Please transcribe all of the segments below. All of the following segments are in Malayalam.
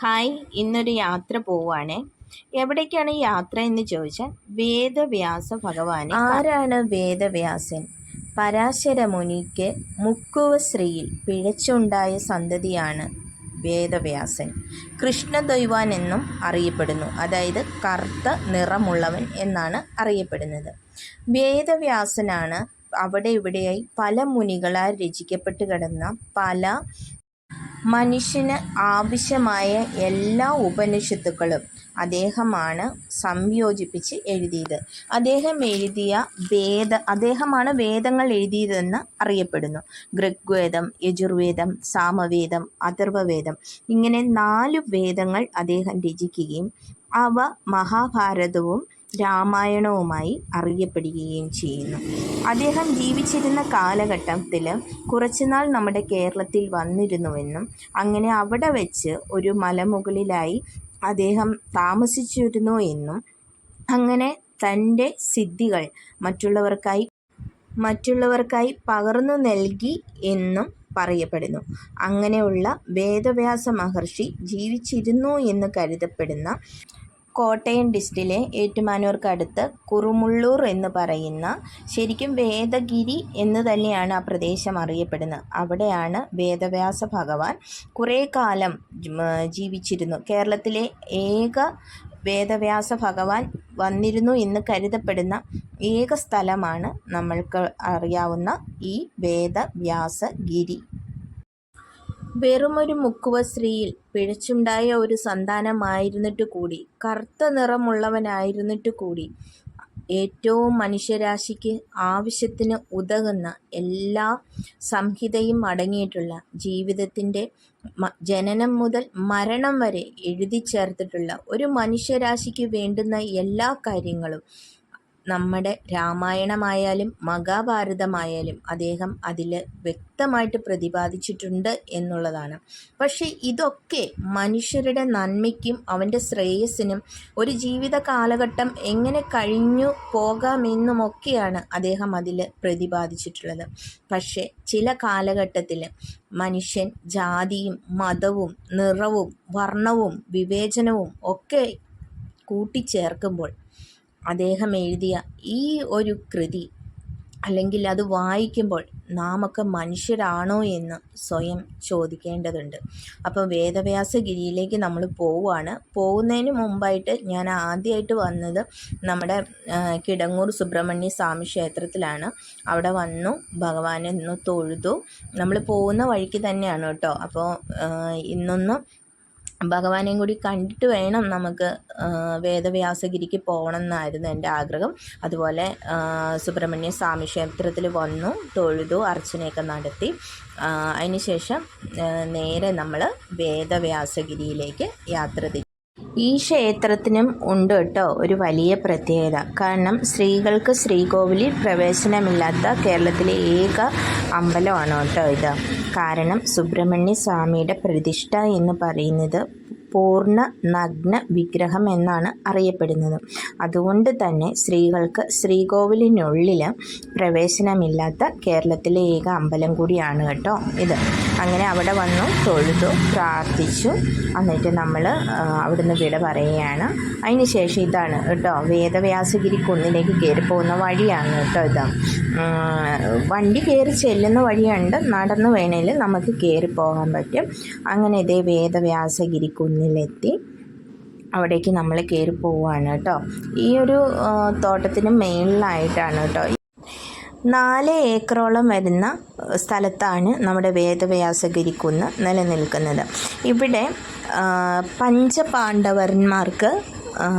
ഹായ് ഇന്നൊരു യാത്ര പോവാണേ എവിടേക്കാണ് യാത്ര എന്ന് ചോദിച്ചാൽ വേദവ്യാസ ഭഗവാൻ ആരാണ് വേദവ്യാസൻ? പരാശര മുനിക്ക് മുക്കുവ ശ്രീയിൽ പിഴച്ചുണ്ടായ സന്തതിയാണ് വേദവ്യാസൻ. കൃഷ്ണദൈവാൻ എന്നും അറിയപ്പെടുന്നു. അതായത് കറുത്ത നിറമുള്ളവൻ എന്നാണ് അറിയപ്പെടുന്നത്. വേദവ്യാസനാണ് അവിടെ ഇവിടെയായി പല മുനികളാൽ രചിക്കപ്പെട്ട് കിടന്ന പല മനുഷ്യന് ആവശ്യമായ എല്ലാ ഉപനിഷത്തുക്കളും അദ്ദേഹമാണ് സംയോജിപ്പിച്ച് എഴുതിയത്. അദ്ദേഹം എഴുതിയ വേദ അദ്ദേഹമാണ് വേദങ്ങൾ എഴുതിയതെന്ന് അറിയപ്പെടുന്നു. ഋഗ്വേദം യജുർവേദം സാമവേദം അഥർവവേദം ഇങ്ങനെ നാല് വേദങ്ങൾ അദ്ദേഹം രചിക്കുകയും അവ മഹാഭാരതവും രാമായണവുമായി അറിയപ്പെടുകയും ചെയ്യുന്നു. അദ്ദേഹം ജീവിച്ചിരുന്ന കാലഘട്ടത്തിൽ കുറച്ചുനാൾ നമ്മുടെ കേരളത്തിൽ വന്നിരുന്നുവെന്നും അങ്ങനെ അവിടെ വെച്ച് ഒരു മലമുകളിലായി അദ്ദേഹം താമസിച്ചിരുന്നു എന്നും അങ്ങനെ തന്റെ സിദ്ധികൾ മറ്റുള്ളവർക്കായി മറ്റുള്ളവർക്കായി പകർന്നു നൽകി എന്നും പറയപ്പെടുന്നു. അങ്ങനെയുള്ള വേദവ്യാസ മഹർഷി ജീവിച്ചിരുന്നു എന്ന് കരുതപ്പെടുന്ന കോട്ടയം ഡിസ്റ്റിലെ ഏറ്റുമാനൂർക്കടുത്ത് കുറുമുള്ളൂർ എന്ന് പറയുന്ന ശരിക്കും വേദഗിരി എന്ന് തന്നെയാണ് ആ പ്രദേശം അറിയപ്പെടുന്നത്. അവിടെയാണ് വേദവ്യാസ ഭഗവാൻ കുറേ കാലം ജീവിച്ചിരുന്നു. കേരളത്തിലെ ഏക വേദവ്യാസ ഭഗവാൻ വന്നിരുന്നു എന്ന് കരുതപ്പെടുന്ന ഏക സ്ഥലമാണ് നമ്മൾക്ക് അറിയാവുന്ന ഈ വേദവ്യാസഗിരി. വെറുമൊരു മുക്കുവ സ്ത്രീയിൽ പിഴച്ചുണ്ടായ ഒരു സന്താനമായിരുന്നിട്ട് കൂടി കറുത്ത നിറമുള്ളവനായിരുന്നിട്ട് കൂടി ഏറ്റവും മനുഷ്യരാശിക്ക് ആവശ്യത്തിന് ഉതകുന്ന എല്ലാ സംഹിതയും അടങ്ങിയിട്ടുള്ള ജീവിതത്തിന്റെ ജനനം മുതൽ മരണം വരെ എഴുതി ചേർത്തിട്ടുള്ള ഒരു മനുഷ്യരാശിക്ക് വേണ്ടുന്ന എല്ലാ കാര്യങ്ങളും നമ്മുടെ രാമായണമായാലും മഹാഭാരതമായാലും അദ്ദേഹം അതിൽ വ്യക്തമായിട്ട് പ്രതിപാദിച്ചിട്ടുണ്ട് എന്നുള്ളതാണ്. പക്ഷേ ഇതൊക്കെ മനുഷ്യരുടെ നന്മയ്ക്കും അവന്റെ ശ്രേയസ്സിനും ഒരു ജീവിത കാലഘട്ടം എങ്ങനെ കഴിഞ്ഞു പോകാമെന്നുമൊക്കെയാണ് അദ്ദേഹം അതിൽ പ്രതിപാദിച്ചിട്ടുള്ളത്. പക്ഷേ ചില കാലഘട്ടത്തിൽ മനുഷ്യൻ ജാതിയും മതവും നിറവും വർണവും വിവേചനവും ഒക്കെ കൂട്ടിച്ചേർക്കുമ്പോൾ അദ്ദേഹം എഴുതിയ ഈ ഒരു കൃതി അല്ലെങ്കിൽ അത് വായിക്കുമ്പോൾ നാമൊക്കെ മനുഷ്യരാണോ എന്ന് സ്വയം ചോദിക്കേണ്ടതുണ്ട്. അപ്പോൾ വേദവ്യാസഗിരിയിലേക്ക് നമ്മൾ പോവുകയാണ്. പോകുന്നതിന് മുമ്പായിട്ട് ഞാൻ ആദ്യമായിട്ട് വന്നത് നമ്മുടെ കിടങ്ങൂർ സുബ്രഹ്മണ്യ സ്വാമി ക്ഷേത്രത്തിലാണ്. അവിടെ വന്നു ഭഗവാനെ തൊഴുതു. നമ്മൾ പോകുന്ന വഴിക്ക് തന്നെയാണ് കേട്ടോ. അപ്പോൾ ഇന്നൊന്ന് ഭഗവാനെയും കൂടി കണ്ടിട്ട് വേണം നമുക്ക് വേദവ്യാസഗിരിക്ക് പോകണം എന്നായിരുന്നു എന്റെ ആഗ്രഹം. അതുപോലെ സുബ്രഹ്മണ്യ സ്വാമി ക്ഷേത്രത്തിൽ വന്നു തൊഴുതു അർച്ചനയൊക്കെ നടത്തി. അതിനുശേഷം നേരെ നമ്മൾ വേദവ്യാസഗിരിയിലേക്ക് യാത്ര തിരിച്ചു. ഈ ക്ഷേത്രത്തിനും ഉണ്ട് കേട്ടോ ഒരു വലിയ പ്രത്യേകത. കാരണം സ്ത്രീകൾക്ക് ശ്രീകോവിലിൽ പ്രവേശനമില്ലാത്ത കേരളത്തിലെ ഏക അമ്പലമാണ് കേട്ടോ ഇത്. കാരണം സുബ്രഹ്മണ്യ സ്വാമിയുടെ പ്രതിഷ്ഠ എന്ന് പറയുന്നത് പൂർണ നഗ്ന വിഗ്രഹം എന്നാണ് അറിയപ്പെടുന്നത്. അതുകൊണ്ട് തന്നെ സ്ത്രീകൾക്ക് ശ്രീകോവിലിനുള്ളിൽ പ്രവേശനമില്ലാത്ത കേരളത്തിലെ ഏക അമ്പലം കൂടിയാണ് കേട്ടോ ഇത്. അങ്ങനെ അവിടെ വന്നു തൊഴുതു പ്രാർത്ഥിച്ചു. എന്നിട്ട് നമ്മൾ അവിടുന്ന് വിട പറയുകയാണ്. അതിന് ശേഷം ഇതാണ് കേട്ടോ വേദവ്യാസഗിരി കുന്നിലേക്ക് കയറി പോകുന്ന വഴിയാണ് കേട്ടോ ഇത്. വണ്ടി കയറി ചെല്ലുന്ന വഴിയുണ്ട്. നടന്നു വേണേൽ നമുക്ക് കയറി പോകാൻ പറ്റും. അങ്ങനെ ഇതേ വേദവ്യാസഗിരി കുന്നിലെത്തി അവിടേക്ക് നമ്മൾ കയറി പോവുകയാണ് കേട്ടോ. ഈ ഒരു തോട്ടത്തിന് മെയിനിലായിട്ടാണ് കേട്ടോ. നാല് ഏക്കറോളം വരുന്ന സ്ഥലത്താണ് നമ്മുടെ വേദവ്യാസഗിരിക്കുന്ന് നിലനിൽക്കുന്നത്. ഇവിടെ പഞ്ചപാണ്ഡവന്മാർക്ക്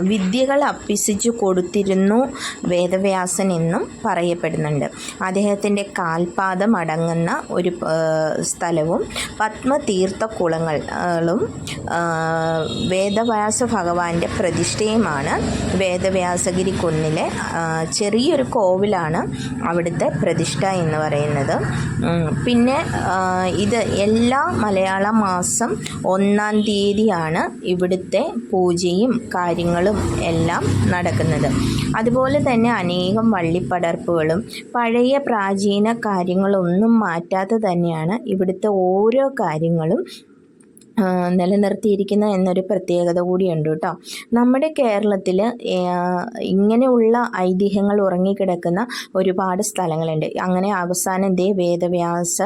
വിദ്യകൾ അഭ്യസിച്ചു കൊടുത്തിരുന്നു വേദവ്യാസൻ എന്നും പറയപ്പെടുന്നുണ്ട്. അദ്ദേഹത്തിന്റെ കാൽപാദം അടങ്ങുന്ന ഒരു സ്ഥലവും പത്മതീർത്ഥ കുളങ്ങളും വേദവ്യാസ ഭഗവാന്റെ പ്രതിഷ്ഠയുമാണ്. വേദവ്യാസഗിരി കുന്നിലെ ചെറിയൊരു കോവിലാണ് അവിടുത്തെ പ്രതിഷ്ഠ എന്ന് പറയുന്നത്. പിന്നെ ഇത് എല്ലാ മലയാള മാസം ഒന്നാം തീയതിയാണ് ഇവിടുത്തെ പൂജയും കാര്യങ്ങളും കാര്യങ്ങളും എല്ലാം നടക്കുന്നത്. അതുപോലെ തന്നെ അനേകം വള്ളിപ്പടർപ്പുകളും പഴയ പ്രാചീന കാര്യങ്ങളൊന്നും മാറ്റാതെ തന്നെയാണ് ഇവിടുത്തെ ഓരോ കാര്യങ്ങളും നിലനിർത്തിയിരിക്കുന്ന എന്നൊരു പ്രത്യേകത കൂടിയുണ്ട് കേട്ടോ. നമ്മുടെ കേരളത്തിൽ ഇങ്ങനെയുള്ള ഐതിഹ്യങ്ങൾ ഉറങ്ങിക്കിടക്കുന്ന ഒരുപാട് സ്ഥലങ്ങളുണ്ട്. അങ്ങനെ അവസാനം ദേ വേദവ്യാസ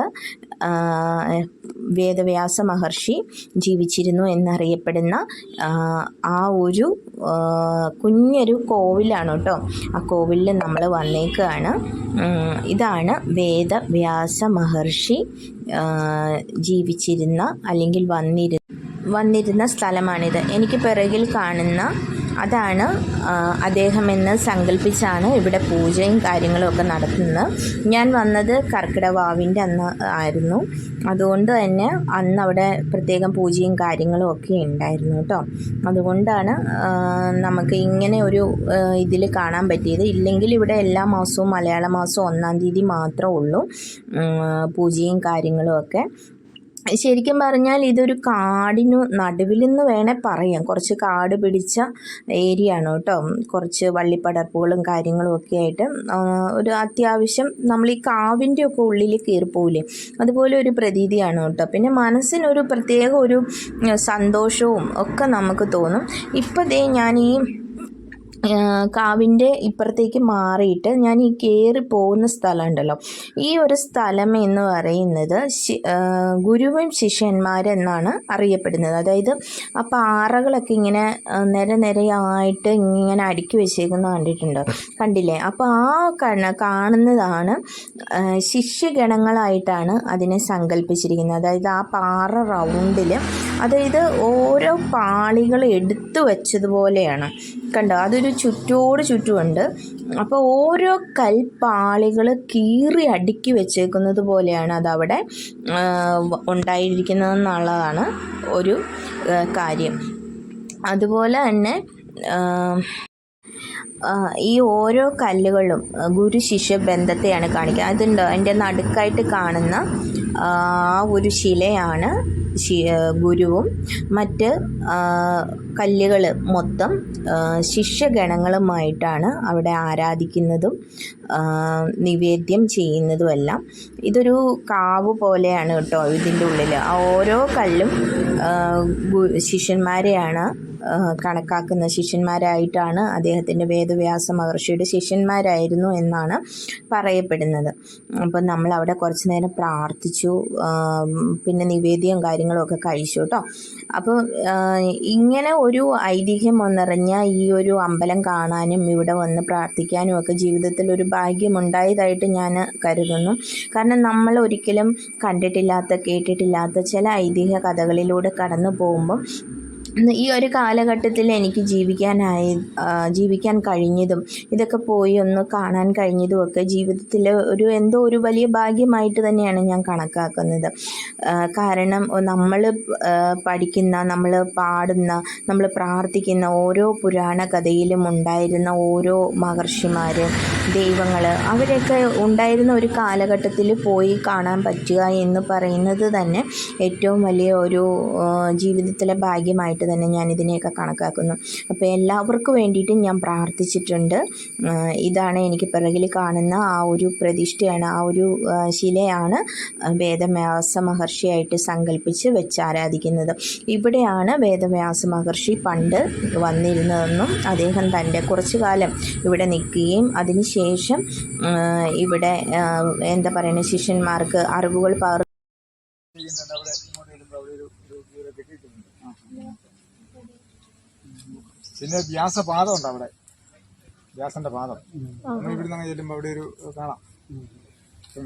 വേദവ്യാസ മഹർഷി ജീവിച്ചിരുന്നു എന്നറിയപ്പെടുന്ന ആ, ഒരു കുഞ്ഞൊരു കോവിലാണ് കേട്ടോ. ആ കോവിലിൽ നമ്മൾ വന്നേക്കുകയാണ് ഇതാണ് വേദവ്യാസ മഹർഷി ജീവിച്ചിരുന്ന അല്ലെങ്കിൽ വന്നിരുന്ന വന്നിരുന്ന സ്ഥലമാണിത്. എനിക്ക് പിറകിൽ കാണുന്ന അതാണ് അദ്ദേഹം എന്ന് സങ്കല്പിച്ചാണ് ഇവിടെ പൂജയും കാര്യങ്ങളും ഒക്കെ നടത്തുന്നത്. ഞാൻ വന്നത് കർക്കിടവാവിന്റെ അന്ന് ആയിരുന്നു. അതുകൊണ്ട് തന്നെ അന്ന് അവിടെ പ്രത്യേകം പൂജയും കാര്യങ്ങളും ഒക്കെ ഉണ്ടായിരുന്നു കേട്ടോ. അതുകൊണ്ടാണ് നമുക്ക് ഇങ്ങനെ ഒരു ഇതിൽ കാണാൻ പറ്റിയത്. ഇല്ലെങ്കിൽ ഇവിടെ എല്ലാ മാസവും മലയാള മാസം ഒന്നാം തീയതി മാത്രമേ ഉള്ളൂ പൂജയും കാര്യങ്ങളും ഒക്കെ. ശരിക്കും പറഞ്ഞാൽ ഇതൊരു കാടിനു നിന്ന് വേണേൽ പറയാം. കുറച്ച് കാട് പിടിച്ച ഏരിയ ആണ് കേട്ടോ. കുറച്ച് വള്ളിപ്പടർപ്പുകളും കാര്യങ്ങളും ഒക്കെ ആയിട്ട് ഒരു അത്യാവശ്യം നമ്മൾ ഈ കാവിന്റെ ഒക്കെ ഉള്ളിൽ കയറിപ്പോവില്ലേ അതുപോലെ ഒരു പ്രതീതിയാണ് കേട്ടോ. പിന്നെ മനസ്സിനൊരു പ്രത്യേക ഒരു സന്തോഷവും ഒക്കെ നമുക്ക് തോന്നും. ഇപ്പം ദേ ഞാൻ ഈ കാവിന്റെ ഇപ്പുറത്തേക്ക് മാറിയിട്ട് ഞാൻ ഈ കയറി പോകുന്ന സ്ഥലമുണ്ടല്ലോ. ഈ ഒരു സ്ഥലം എന്ന് പറയുന്നത് ഗുരുവും ശിഷ്യന്മാരെന്നാണ് അറിയപ്പെടുന്നത്. അതായത് ആ പാറകളൊക്കെ ഇങ്ങനെ നിരനിരയായിട്ട് നിര നിരയായിട്ട് ഇങ്ങനെ അടുക്കി വെച്ചേക്കുന്നത് കണ്ടിട്ടുണ്ട്. കണ്ടില്ലേ? അപ്പോൾ ആ കണ കാണുന്നതാണ് ശിഷ്യഗണങ്ങളായിട്ടാണ് അതിനെ സങ്കല്പിച്ചിരിക്കുന്നത്. അതായത് ആ പാറ റൗണ്ടിൽ അതായത് ഓരോ പാളികൾ എടുത്തു വെച്ചതുപോലെയാണ്. കണ്ടോ? അതൊരു ചുറ്റോട് ചുറ്റുമുണ്ട്. അപ്പോൾ ഓരോ കൽപ്പാളികൾ കീറി അടുക്കി വെച്ചേക്കുന്നത് പോലെയാണ് അതവിടെ ഉണ്ടായിരിക്കുന്നത് ഉണ്ടായിരിക്കുന്നതെന്നുള്ളതാണ് ഒരു കാര്യം. അതുപോലെ തന്നെ ഈ ഓരോ കല്ലുകളും ഗുരു ശിഷ്യ ബന്ധത്തെയാണ് കാണിക്കുക. അതുണ്ട്? എന്റെ നടുക്കായിട്ട് കാണുന്ന ആ ഒരു ശിലയാണ് ഗുരുവും. മറ്റ് കല്ലുകൾ മൊത്തം ശിഷ്യഗണങ്ങളുമായിട്ടാണ് അവിടെ ആരാധിക്കുന്നതും നിവേദ്യം ചെയ്യുന്നതുമെല്ലാം. ഇതൊരു കാവ് പോലെയാണ് കേട്ടോ ഇതിന്റെ ഉള്ളിൽ. ഓരോ കല്ലും ശിഷ്യന്മാരെയാണ് കണക്കാക്കുന്ന ശിഷ്യന്മാരായിട്ടാണ് അദ്ദേഹത്തിന്റെ വേദവ്യാസ മഹർഷിയുടെ ശിഷ്യന്മാരായിരുന്നു എന്നാണ് പറയപ്പെടുന്നത്. അപ്പം നമ്മൾ അവിടെ കുറച്ച് നേരം പ്രാർത്ഥിച്ചു പിന്നെ നിവേദ്യം കാര്യങ്ങളൊക്കെ കഴിച്ചു കേട്ടോ. അപ്പോൾ ഇങ്ങനെ ഒരു ഐതിഹ്യം നിറഞ്ഞ ഈ ഒരു അമ്പലം കാണാനും ഇവിടെ വന്ന് പ്രാർത്ഥിക്കാനും ഒക്കെ ജീവിതത്തിൽ ഒരു ഭാഗ്യം ഭാഗ്യമുണ്ടായതായിട്ട് ഞാൻ കരുതുന്നു. കാരണം നമ്മൾ ഒരിക്കലും കണ്ടിട്ടില്ലാത്ത കേട്ടിട്ടില്ലാത്ത ചില ഐതിഹ്യ കഥകളിലൂടെ കടന്നു പോകുമ്പം ഈ ഒരു കാലഘട്ടത്തിൽ എനിക്ക് ജീവിക്കാനായി ജീവിക്കാൻ കഴിഞ്ഞതും ഇതൊക്കെ പോയി ഒന്ന് കാണാൻ കഴിഞ്ഞതും ഒക്കെ ജീവിതത്തിൽ ഒരു എന്തോ ഒരു വലിയ ഭാഗ്യമായിട്ട് തന്നെയാണ് ഞാൻ കണക്കാക്കുന്നത്. കാരണം നമ്മൾ പഠിക്കുന്ന നമ്മൾ പാടുന്ന നമ്മൾ പ്രാർത്ഥിക്കുന്ന ഓരോ പുരാണ കഥയിലും ഉണ്ടായിരുന്ന ഓരോ മഹർഷിമാർ ദൈവങ്ങൾ അവരൊക്കെ ഉണ്ടായിരുന്ന ഒരു കാലഘട്ടത്തിൽ പോയി കാണാൻ പറ്റുക എന്ന് പറയുന്നത് തന്നെ ഏറ്റവും വലിയ ഒരു ജീവിതത്തിലെ ഭാഗ്യമായിട്ട് തന്നെ ഞാൻ ഇതിനെയൊക്കെ കണക്കാക്കുന്നു. അപ്പോൾ എല്ലാവർക്കും വേണ്ടിയിട്ടും ഞാൻ പ്രാർത്ഥിച്ചിട്ടുണ്ട്. ഇതാണ് എനിക്ക് പിറകിൽ കാണുന്ന ആ ഒരു പ്രതിഷ്ഠയാണ് ആ ഒരു ശിലയാണ് വേദവ്യാസ മഹർഷിയായിട്ട് സങ്കല്പിച്ച് വെച്ച് ആരാധിക്കുന്നത്. ഇവിടെയാണ് വേദവ്യാസ മഹർഷി പണ്ട് വന്നിരുന്നതെന്നും അദ്ദേഹം തന്റെ കുറച്ചു കാലം ഇവിടെ നിൽക്കുകയും അതിനുശേഷം ആ, ഇവിടെ എന്താ പറയുന്നത് ശിഷ്യന്മാർക്ക് അറിവുകൾ പകർ പിന്നെ വ്യാസപാദം ഉണ്ട് അവിടെ. വ്യാസന്റെ പാദം. നമ്മൾ ഇവിടുന്ന് അങ്ങ് ചെല്ലുമ്പോൾ അവിടെ ഒരു കാണാം.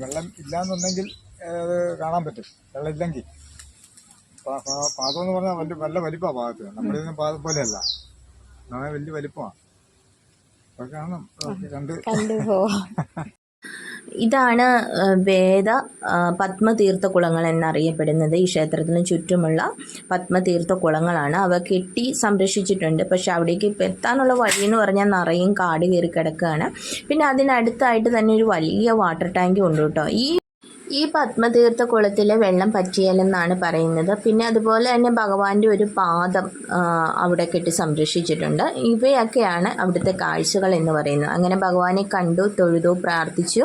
വെള്ളം ഇല്ലാന്നുണ്ടെങ്കിൽ അത് കാണാൻ പറ്റും. വെള്ളം ഇല്ലെങ്കിൽ. പാദം എന്ന് പറഞ്ഞാൽ വലിയ നല്ല വലിപ്പമാണ് പാദത്തിന്. നമ്മുടെ പാദം പോലെയല്ല. നമ്മളെ വലിയ വലിപ്പമാണ് കണ്ടു. ഇതാണ് വേദ ആ, പത്മതീർത്ഥ കുളങ്ങൾ എന്നറിയപ്പെടുന്നത്. ഈ ക്ഷേത്രത്തിന് ചുറ്റുമുള്ള പത്മതീർത്ഥ കുളങ്ങളാണ് അവ കെട്ടി സംരക്ഷിച്ചിട്ടുണ്ട്. പക്ഷെ അവിടേക്ക് ഇപ്പം എത്താനുള്ള വഴി എന്ന് പറഞ്ഞാൽ നിറയും കാട് കയറി കിടക്കുകയാണ്. പിന്നെ അതിനടുത്തായിട്ട് തന്നെ ഒരു വലിയ വാട്ടർ ടാങ്ക് ഉണ്ട് കേട്ടോ. ഈ ഈ പത്മതീർത്ഥ കുളത്തിലെ വെള്ളം പറ്റിയാലെന്നാണ് പറയുന്നത്. പിന്നെ അതുപോലെ തന്നെ ഭഗവാന്റെ ഒരു പാദം അവിടെ കെട്ടി സംരക്ഷിച്ചിട്ടുണ്ട്. ഇവയൊക്കെയാണ് അവിടുത്തെ കാഴ്ചകൾ എന്ന് പറയുന്നത്. അങ്ങനെ ഭഗവാനെ കണ്ടു തൊഴുതു പ്രാർത്ഥിച്ചു.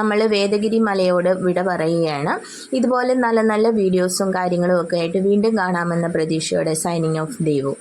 നമ്മൾ വേദഗിരി മലയോട് വിട പറയുകയാണ്. ഇതുപോലെ നല്ല നല്ല വീഡിയോസും കാര്യങ്ങളും ഒക്കെ ആയിട്ട് വീണ്ടും കാണാമെന്ന പ്രതീക്ഷയോടെ സൈനിങ് ഓഫ് ദേവു.